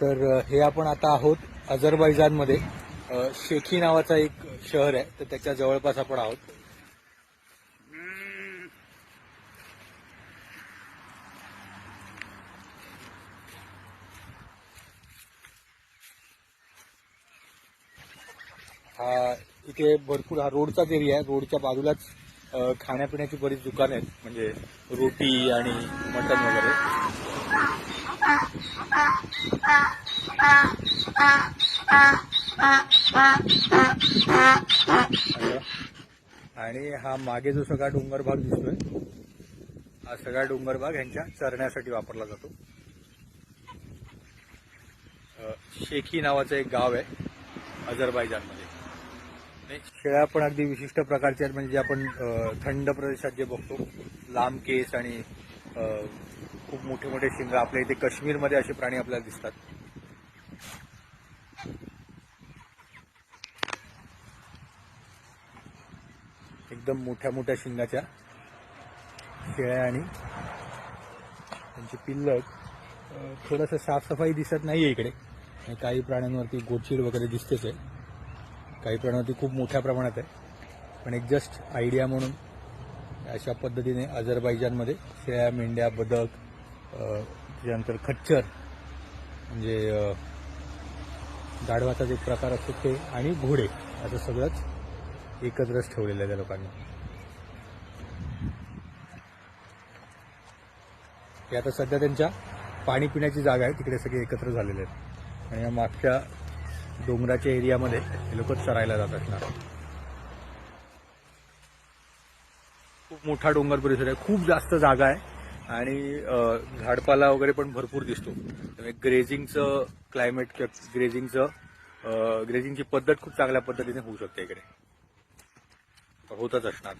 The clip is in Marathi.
तर हे आपण आता आहोत अझरबैजानमध्ये. शेखी नावाचा एक शहर आहे तर त्याच्या जवळपास आपण आहोत. हा इथे भरपूर हा रोडचाच एरिया आहे. रोडच्या बाजूलाच खाण्यापिण्याची बरीच दुकानं आहेत. म्हणजे रोटी आणि मटण वगैरे. आणि हा मागे जो सगळा डोंगर भाग दिसतोय हा सगळा डोंगर भाग ह्यांच्या चरण्यासाठी वापरला जातो. शेखी नावाचं एक गाव आहे अझरबैजानमध्ये शेळ्या पण अगदी विशिष्ट प्रकारच्या आहेत म्हणजे जे आपण थंड प्रदेशात जे बघतो लांब केस आणि खूप मोठे मोठे शिंग आपल्या इथे काश्मीरमध्ये असे प्राणी आपल्याला दिसतात. एकदम मोठ्या मोठ्या शिंगाच्या शेळ्या आणि त्यांची पिल्लक. थोडस थोडंसं साफसफाई दिसत नाहीये इकडे. आणि काही प्राण्यांवरती गोचीड वगैरे दिसतेच आहे. काही प्राण्यांवरती खूप मोठ्या प्रमाणात आहे. पण एक जस्ट आयडिया म्हणून अशा पद्धतीने अझरबैजानमध्ये शेळ्या मेंढ्या बदक त्याच्यानंतर खच्चर म्हणजे गाढवाचा जे प्रकार असतो ते आणि घोडे असं सगळंच एकत्रच ठेवलेलं आहे त्या लोकांनी. हे आता सध्या त्यांच्या पाणी पिण्याची जागा आहे तिकडे सगळे एकत्र झालेले आहेत. आणि या मागच्या डोंगराच्या एरियामध्ये हे लोक चरायला जात असणार. खूप मोठा डोंगर परिसर आहे. खूप जास्त जागा आहे. आणि झाडपाला वगैरे पण भरपूर दिसतो. त्यामुळे ग्रेझिंगचं क्लायमेट किंवा ग्रेझिंगचं ग्रेझिंगची पद्धत खूप चांगल्या पद्धतीने होऊ शकते इकडे. होतच असणार.